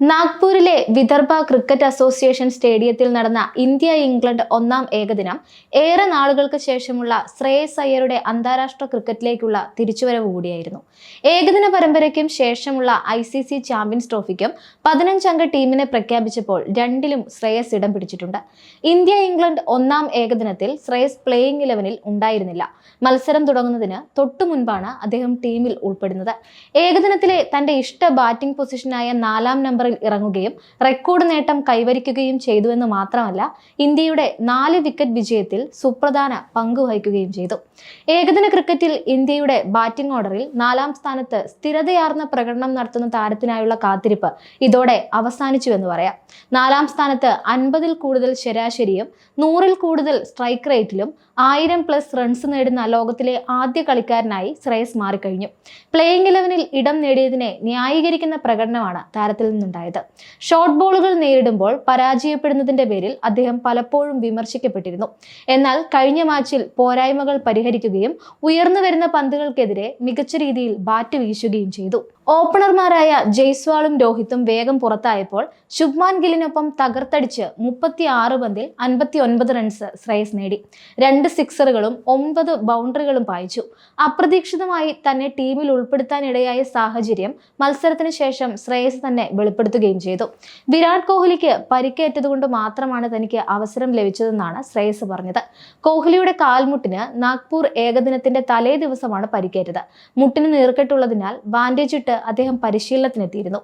നാഗ്പൂരിലെ Vidarbha cricket association സ്റ്റേഡിയത്തിൽ നടന്ന India England ഒന്നാം ഏകദിനം ഏറെ നാളുകൾക്ക് ശേഷമുള്ള ശ്രേയസ് അയ്യരുടെ അന്താരാഷ്ട്ര ക്രിക്കറ്റിലേക്കുള്ള തിരിച്ചുവരവ് കൂടിയായിരുന്നു. ഏകദിന പരമ്പരയ്ക്കും ശേഷമുള്ള ഐ സി സി ചാമ്പ്യൻസ് ട്രോഫിക്കും പതിനഞ്ചംഗ ടീമിനെ പ്രഖ്യാപിച്ചപ്പോൾ രണ്ടിലും ശ്രേയസ് ഇടം പിടിച്ചിട്ടുണ്ട്. ഇന്ത്യ ഇംഗ്ലണ്ട് ഒന്നാം ഏകദിനത്തിൽ ശ്രേയസ് പ്ലേയിങ് ഇലവനിൽ ഉണ്ടായിരുന്നില്ല. മത്സരം തുടങ്ങുന്നതിന് തൊട്ടു മുൻപാണ് അദ്ദേഹം ടീമിൽ ഉൾപ്പെടുന്നത്. ഏകദിനത്തിലെ തന്റെ ഇഷ്ട ബാറ്റിംഗ് പൊസിഷനായ നാലാം നമ്പറിൽ ഇറങ്ങുകയും റെക്കോർഡ് നേട്ടം കൈവരിക്കുകയും ചെയ്തുവെന്ന് മാത്രമല്ല ഇന്ത്യയുടെ നാല് വിക്കറ്റ് വിജയത്തിൽ സുപ്രധാന പങ്കുവഹിക്കുകയും ചെയ്തു. ഏകദിന ക്രിക്കറ്റിൽ ഇന്ത്യയുടെ ബാറ്റിംഗ് ഓർഡറിൽ നാലാം സ്ഥാനത്ത് സ്ഥിരതയാർന്ന പ്രകടനം നടത്തുന്ന താരത്തിനായുള്ള കാത്തിരിപ്പ് ഇതോടെ അവസാനിച്ചുവെന്ന് പറയാം. നാലാം സ്ഥാനത്ത് അൻപതിൽ കൂടുതൽ ശരാശരിയും നൂറിൽ കൂടുതൽ സ്ട്രൈക്ക് റേറ്റിലും ആയിരം പ്ലസ് റൺസ് നേടുന്ന ലോകത്തിലെ ആദ്യ കളിക്കാരനായി ശ്രേയസ് മാറിക്കഴിഞ്ഞു. പ്ലേയിങ് ഇലവനിൽ ഇടം നേടിയതിനെ ന്യായീകരിക്കുന്ന പ്രകടനമാണ് താരത്തിൽ നിന്നുണ്ടായത്. ഷോർട്ട് ബോളുകൾ നേരിടുമ്പോൾ പരാജയപ്പെടുന്നതിന്റെ പേരിൽ അദ്ദേഹം പലപ്പോഴും വിമർശിക്കപ്പെട്ടിരുന്നു. എന്നാൽ കഴിഞ്ഞ മാച്ചിൽ പോരായ്മകൾ പരിഹരിക്കുകയും ഉയർന്നു വരുന്ന പന്തുകൾക്കെതിരെ മികച്ച രീതിയിൽ ബാറ്റ് വീശുകയും ചെയ്തു. ഓപ്പണർമാരായ ജയ്സ്വാളും രോഹിത്തും വേഗം പുറത്തായപ്പോൾ ശുഭ്മാൻ ഗില്ലിനൊപ്പം തകർത്തടിച്ച് മുപ്പത്തി ആറ് പന്തിൽ അൻപത്തി ഒൻപത് റൺസ് ശ്രേയസ് നേടി. രണ്ട് സിക്സറുകളും ഒൻപത് ബൗണ്ടറികളും പായിച്ചു. അപ്രതീക്ഷിതമായി തന്നെ ടീമിൽ ഉൾപ്പെടുത്താനിടയായ സാഹചര്യം മത്സരത്തിന് ശേഷം ശ്രേയസ് തന്നെ വെളിപ്പെടുത്തുകയും ചെയ്തു. വിരാട് കോഹ്ലിക്ക് പരിക്കേറ്റതുകൊണ്ട് മാത്രമാണ് തനിക്ക് അവസരം ലഭിച്ചതെന്നാണ് ശ്രേയസ് പറഞ്ഞത്. കോഹ്ലിയുടെ കാൽമുട്ടിന് നാഗ്പൂർ ഏകദിനത്തിന്റെ തലേ ദിവസമാണ് പരിക്കേറ്റത്. മുട്ടിന് നീർക്കെട്ടുള്ളതിനാൽ ബാൻഡേജ് ഇട്ട് അദ്ദേഹം പരിശീലനത്തിനെത്തിയിരുന്നു.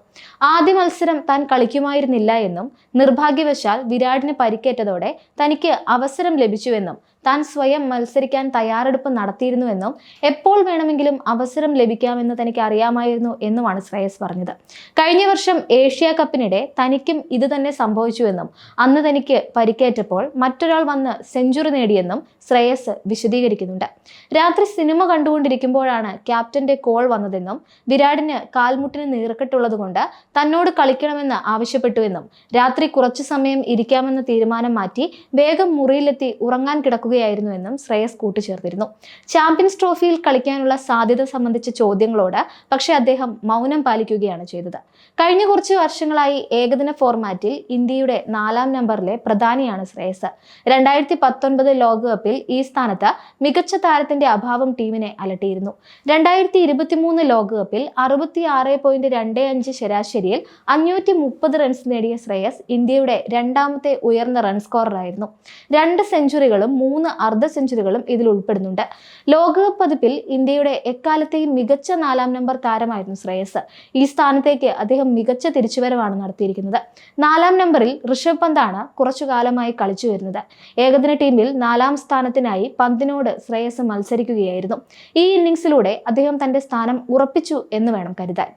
ആദ്യ മത്സരം താൻ കളിക്കുമായിരുന്നില്ല എന്നും നിർഭാഗ്യവശാൽ വിരാടിന് പരിക്കേറ്റതോടെ തനിക്ക് അവസരം ലഭിച്ചുവെന്നും താൻ സ്വയം മത്സരിക്കാൻ തയ്യാറെടുപ്പ് നടത്തിയിരുന്നുവെന്നും എപ്പോൾ വേണമെങ്കിലും അവസരം ലഭിക്കാമെന്ന് തനിക്ക് അറിയാമായിരുന്നു എന്നുമാണ് ശ്രേയസ് പറഞ്ഞത്. കഴിഞ്ഞ വർഷം ഏഷ്യ കപ്പിനിടെ തനിക്കും ഇത് തന്നെ സംഭവിച്ചുവെന്നും അന്ന് തനിക്ക് പരിക്കേറ്റപ്പോൾ മറ്റൊരാൾ വന്ന് സെഞ്ചുറി നേടിയെന്നും ശ്രേയസ് വിശദീകരിക്കുന്നുണ്ട്. രാത്രി സിനിമ കണ്ടുകൊണ്ടിരിക്കുമ്പോഴാണ് ക്യാപ്റ്റന്റെ കോൾ വന്നതെന്നും വിരാടിന് കാൽമുട്ടിന് നീർക്കെട്ടുള്ളതുകൊണ്ട് തന്നോട് കളിക്കണമെന്ന് ആവശ്യപ്പെട്ടുവെന്നും രാത്രി കുറച്ചു സമയം ഇരിക്കാമെന്ന തീരുമാനം മാറ്റി വേഗം മുറിയിലെത്തി ഉറങ്ങാൻ കിടക്കുകയായിരുന്നുവെന്നും ശ്രേയസ് കൂട്ടിച്ചേർത്തിരുന്നു. ചാമ്പ്യൻസ് ട്രോഫിയിൽ കളിക്കാനുള്ള സാധ്യത സംബന്ധിച്ച ചോദ്യങ്ങളോട് പക്ഷേ അദ്ദേഹം മൗനം പാലിക്കുകയാണ് ചെയ്തത്. കഴിഞ്ഞ കുറച്ച് വർഷങ്ങളായി ഏകദിന ഫോർമാറ്റിൽ ഇന്ത്യയുടെ നാലാം നമ്പറിലെ പ്രധാനിയാണ് ശ്രേയസ്. രണ്ടായിരത്തി പത്തൊൻപത് ലോകകപ്പിൽ ഈ സ്ഥാനത്ത് മികച്ച താരത്തിന്റെ അഭാവം ടീമിനെ അലട്ടിയിരുന്നു. രണ്ടായിരത്തി ഇരുപത്തിമൂന്ന് ലോകകപ്പിൽ അറുപത്തി ആറ് പോയിന്റ് രണ്ട് അഞ്ച് ശരാശരിയിൽ അഞ്ഞൂറ്റി മുപ്പത് റൺസ് നേടിയ ശ്രേയസ് ഇന്ത്യയുടെ രണ്ടാമത്തെ ഉയർന്ന റൺ സ്കോററായിരുന്നു രണ്ട് സെഞ്ചുറികളും മൂന്ന് അർദ്ധ സെഞ്ചുറികളും ഇതിൽ ഉൾപ്പെടുന്നുണ്ട്. ലോകകപ്പ് പതിപ്പിൽ ഇന്ത്യയുടെ എക്കാലത്തെയും മികച്ച നാലാം നമ്പർ താരമായിരുന്നു ശ്രേയസ്. ഈ സ്ഥാനത്തേക്ക് അദ്ദേഹം മികച്ച തിരിച്ചുവരവാണ് നടത്തിയിരിക്കുന്നത്. നാലാം നമ്പറിൽ ഋഷഭ് പന്താണ് കുറച്ചു കാലമായി കളിച്ചു വരുന്നത്. ഏകദിന ടീമിൽ നാലാം സ്ഥാനത്തിനായി പന്തിനോട് ശ്രേയസ് മത്സരിക്കുകയായിരുന്നു. ഈ ഇന്നിംഗ്സിലൂടെ അദ്ദേഹം തന്റെ സ്ഥാനം ഉറപ്പിച്ചു എന്ന് വേണം കരുതാൻ.